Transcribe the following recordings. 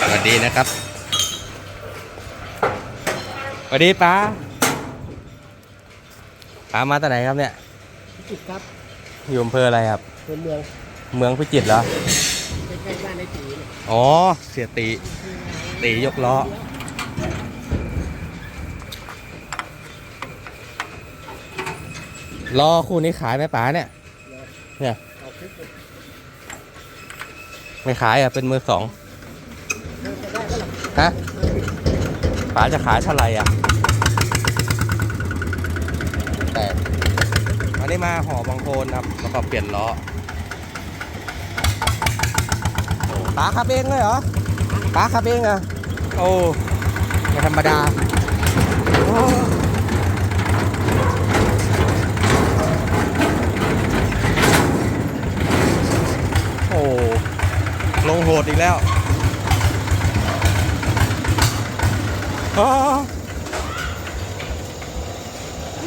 สวัสดีนะครับสวัสดีป้าป้ามาจากไหนครับเนี่ยจิตครับอยู่อำเภออะไรครับเป็นเมืองเมืองพิจิตรเหรอใกล้ๆบ้านในตีเนี่ยอ๋อเสียตีตียกล้อล้อคู่นี้ขายไหมป๋าเนี่ยเนี่ยเอาคลิปไปไม่ขายอะเป็นมือสองจะได้ก็หลัง ฮะป๋าจะขายเท่าไหร่อะแต่อันนี้มาห่อบางโคนครับ แล้วก็เปลี่ยนล้อโอ้ป๋าขับเองเลยเหรอป๋าขับเองเหรอะโอ้ไม่ธรรมดาโอ้โอ้ลงโหดอีกแล้ว อ๋อ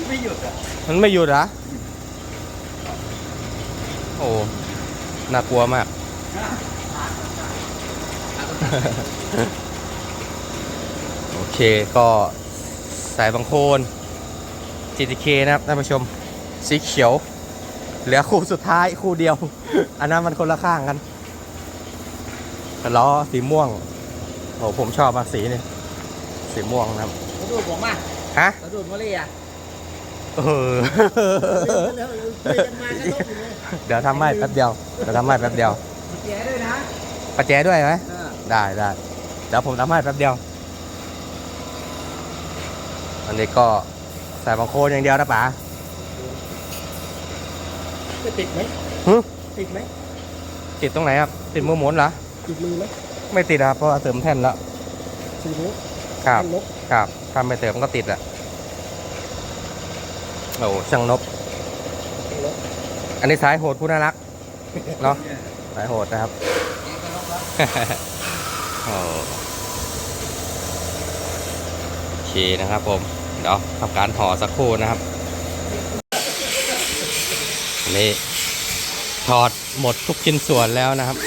ไม่หยุดอะมันไม่หยุดเหรอโอ้น่ากลัวมาก โอเคก็สายบางโคน GTK นะครับท่านผู้ชมสีเขียว เหลือคู่สุดท้ายคู่เดียว อันนั้นมันคนละข้างกันล้อสีม่วง โอ้ผมชอบมากสีนี่ สีม่วงนะครับ กระโดดผมมาฮะ กระโดดมาเลยอะเออเร็วๆคุยกันมากระโดดอยู่เลยเดี๋ยวทำให้แป๊บเดียว เดี๋ยวทำให้แป๊บเดียวแกด้วยนะประแจด้วยไหม เออได้ได้เดี๋ยวผมทำให้แป๊บเดียว อันนี้ก็ใส่บางโคนอย่างเดียวนะป๋าจะติดไหมหึติดไหมติดตรงไหนครับ ติดมือหมุนเหรอ ติดมือไหมไม่ติดครับเพราะว่าเสริมแท่นแล้ว สี่นิ้ว ครับนกครับถ้าไม่เสริมก็ติดอะโอ้ช่างนบนกอันนี้สายโหดผู้น่ารักเนาะสายโหดนะครับโอ้โอเคนะครับผมเดี๋ยวทำการห่อสักครู่นะครับอันนี่ถอดหมดทุกชิ้นส่วนแล้วนะครับ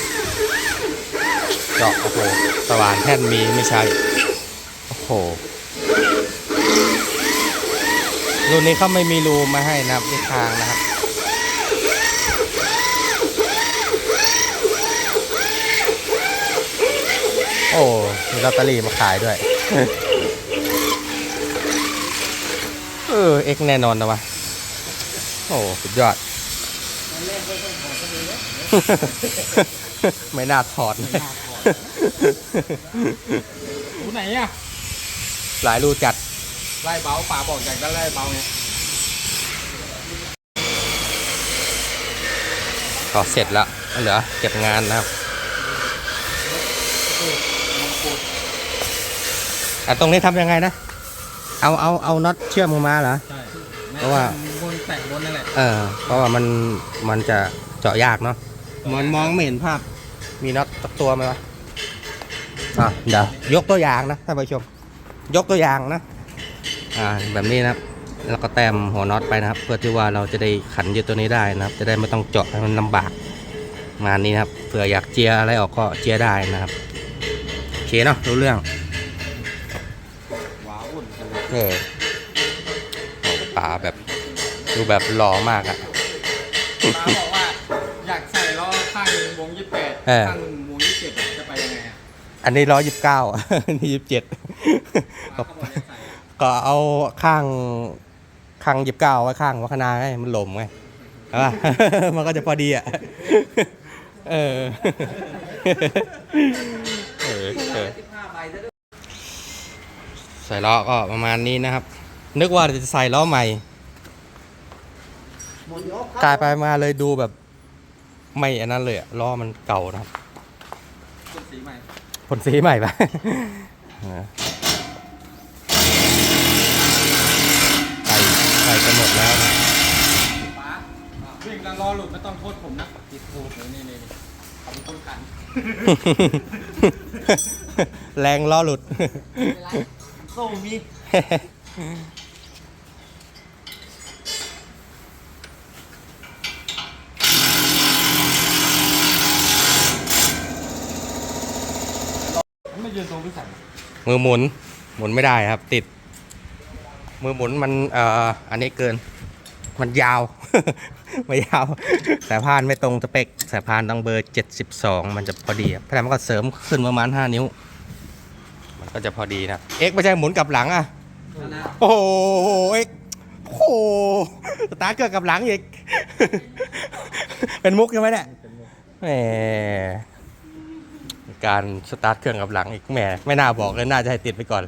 เจาะโอ้โหสว่านแท่นมีไม่ใช่ โอ้โห รุ่นนี้เขาไม่มีรูมาให้นะครับที่คางนะครับโอ้มีลอตเตอรี่มาขายด้วย เออ เอ็กแน่นอนนะวะ โอ้สุดยอด ไม่น่าถอดหูไหนอะ หลายรูจัด ไล่เบาป่าบอกอยากจะไล่เบาไงก็เสร็จแล้วเหลือเก็บงานนะครับอะตรงนี้ทำยังไงนะ เอาเอาเอาน็อตเชื่อมออกมาเหรอ ใช่เพราะว่า บนแต่งบนนั่นแหละเออ เพราะว่ามันมันจะเจาะยากเนาะ มันมองไม่เห็นภาพ มีน็อตตักตัวไหมวะอะเดี๋ยวยกตัวอย่างนะท่านผู้ชม ยกตัวอย่างนะอ่าแบบนี้นะครับแล้วก็แต้มหัวน็อตไปนะครับ เพื่อที่ว่าเราจะได้ขันยึดตัวนี้ได้นะครับ จะได้ไม่ต้องเจาะให้มันลำบากงานนี้นะครับเผื่ออยากเจียอะไรออกก็เจียได้นะครับโอเคเนาะรู้เรื่องว้าวุ่นเออโอ้ป่าแบบดูแบบหล่อมากอะป้าบอกว่าอยากใส่ล้อข้างหนึ่งวงยี่สิบแปดเออข้างหนึ่งวงยี่สิบเจ็ดจะไปยังไงอะอันนี้ร้อยยี่สิบเก้านี่ยี่สิบเจ็ดป้า ก็บอกจะใส่ก็เอาข้างข้างยี่สิบเก้าไว้ข้างวัฒนาไงมันหลมไงใช่ปะมันก็จะพอดีอะเออเออเออสิบห้าใบซะด้วยใส่ล้อก็ประมาณนี้นะครับ นึกว่าจะใส่ล้อใหม่หมุนยกกลายไปมาเลยดูแบบ ไม่อันนั้นเลยอะล้อมันเก่านะครับคุณสีใหม่ผลสีใหม่ปะ เออใส่ใส่กันหมดแล้วนะ ป้าวิ่งแล้วล้อ หลุดไม่ต้องโทษผมนะติดโทษเลยนี่นี่นี่เขาเป็นคนขันแรงล้อหลุด ไม่เป็นไรโซ่มีไม่ยืนตรงพิสัยมือหมุน หมุนไม่ได้ครับ ติด มือหมุนมันเอ่ออันนี้เกิน มันยาว ไม่ยาว สายพานไม่ตรงสเปคสายพานต้องเบอร์ 72 มันจะพอดีครับแต่มันก็เสริมขึ้นประมาณ 5 นิ้ว มันก็จะพอดีนะเอ็กไม่ใช่หมุนกลับหลังอะโอ้โหเอ็กโอ้โหสตาร์ทเกิดกับหลังอีก เป็นมุกใช่ไหมเนี่ยแหมการสตาร์ทเครื่องกับหลังอีกแหมไม่น่าบอกเลยน่าจะให้ติดไปก่อน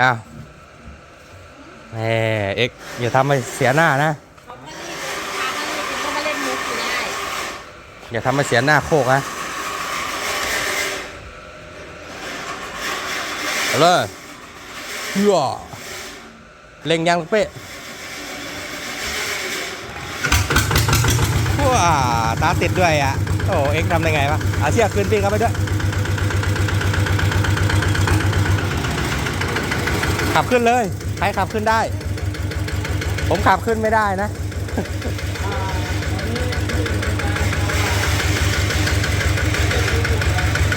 อ้าว แหมเอ็กอย่าทำให้เสียหน้านะ เขาก็รีบทาก็รีบถึงก็มาเล่นมุกอยู่ได้อย่าทำให้เสียหน้าโคกนะเอาเลยเฮียเล็งยังลูกเป้ว้าตาติดด้วยอะ โอ้เอ็กทำได้ไงวะเอาเชือกคืนพี่เขาไปด้วย ขับขึ้นเลย ใครขับขึ้นได้ ผมขับขึ้นไม่ได้นะ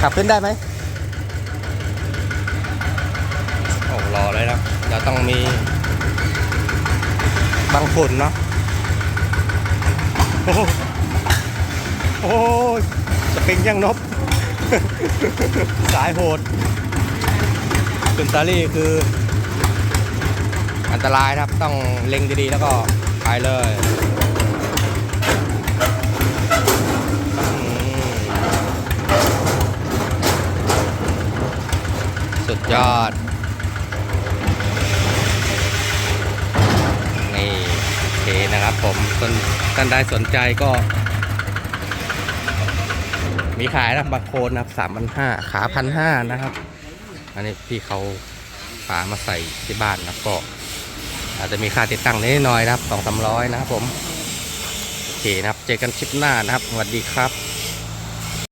ขับขึ้นได้ไหมโอ้รอเลยนะเดี๋ยวต้องมีบางฝุ่นเนาะโอ้โหโอ้ยสปริงยังนบ สายโหดขึ้นตาลี่คือ อันตรายครับต้องเล็งดีๆแล้วก็ไปเลยสุดยอด นี่โอเคนะครับผมคนท่านใดสนใจก็ มีขายนะบางโคนนะครับสามพันห้าขาพันห้านะครับ อันนี้พี่เขาฝามาใส่ที่บ้านนะก็ อาจจะมีค่าติดตั้งนิดหน่อยนะครับสองสามร้อยนะครับผม โอเคนะครับ เจอกันคลิปหน้านะครับ สวัสดีครับ